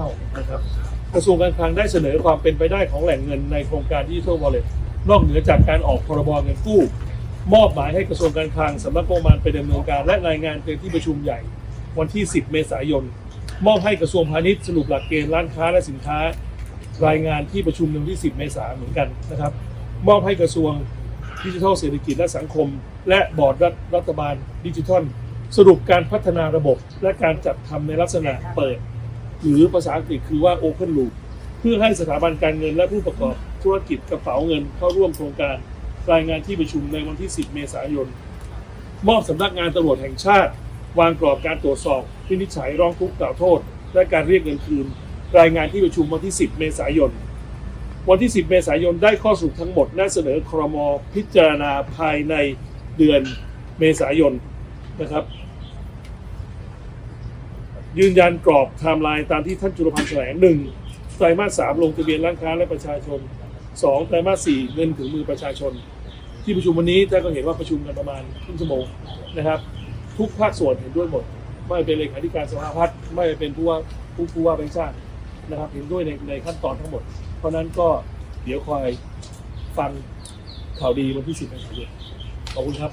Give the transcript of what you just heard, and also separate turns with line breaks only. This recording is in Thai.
ท่านะครับกระทรวงการคลังได้เสนอความเป็นไปได้ของแหล่งเงินในโครงการดิจิทัลวอลเล็ตนอกเหนือจากการออกพรบเงินกู้ มอบหมายให้กระทรวงการคลังสำนักงบประมาณไปดำเนินการและรายงานเป็นที่ประชุมใหญ่ วันที่ 10 เมษายน มอบให้กระทรวงพาณิชย์สรุปหลักเกณฑ์ร้านค้าและสินค้า รายงานที่ประชุมในวันที่ 10 เมษายนเหมือนกันนะครับมอบให้กระทรวงดิจิทัลเศรษฐกิจและสังคม และบอร์ดรัฐรัฐบาลดิจิทัล สรุปการพัฒนาระบบ และการจัดทำในลักษณะเปิด หรือภาษาอังกฤษคือว่า Open Loop เพื่อให้สถาบันการเงินและผู้ประกอบธุรกิจกระเป๋าเงินเข้าร่วมโครงการรายงานที่ประชุมในวันที่ 10 เมษายน มอบสำนักงานตำรวจแห่งชาติ วางกรอบการตรวจสอบวินิจฉัยร้องทุกข์กล่าวโทษ และการเรียกเงินคืน รายงานที่ประชุมวันที่ 10 เมษายน วันที่ 10 เมษายนได้ข้อสรุปทั้งหมดและเสนอครมพิจารณาภายในเดือนเมษายนนะครับ ยืนยันกรอบไทม์ไลน์ตามที่ท่านจุลพันธ์แถลงหนึ่งไตรมาสสามลงทะเบียนร้านค้าและประชาชนสองไตรมาสสี่เงินถึงมือประชาชน ที่ประชุมวันนี้ท่านก็เห็นว่าประชุมกันประมาณครึ่งชั่วโมงนะครับ ทุกภาคส่วนเห็นด้วยหมด ไม่เป็นเลขาธิการสภาพัฒน์ไม่เป็นผู้ว่าผู้ผู้ว่าแบงค์ชาตินะครับ เห็นด้วยในในขั้นตอนทั้งหมด เพราะนั้นก็เดี๋ยวคอยฟังข่าวดีวันที่10เมษายนขอบคุณครับ